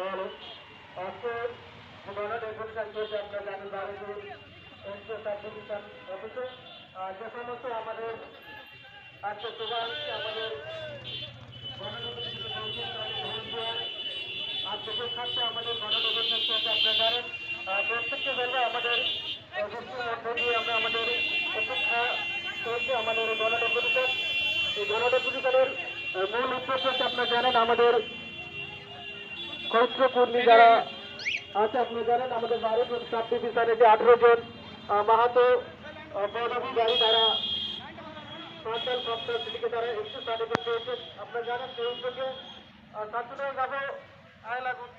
আজকে গণনা চলছে আমাদের আজকে আমাদের বিশেষ থাকছে আমাদের গণনগর থাকছে আপনারা জানেন আমাদের আমরা আমাদের চলছে আমাদের মূল উদ্দেশ্য হচ্ছে আপনারা জানেন আমাদের পূর্ণি যারা আছে আপনি জানেন আমাদের ভারত সাব ডিভিশনে যে আঠেরো জন মাহাতো পদবী গাড়ি দ্বারা সন্তান সপ্তাহ থেকে তারা একটু সার্টিফিকেট পেয়েছেন আপনারা জানেন সেই থেকে যাব আয় লাগুন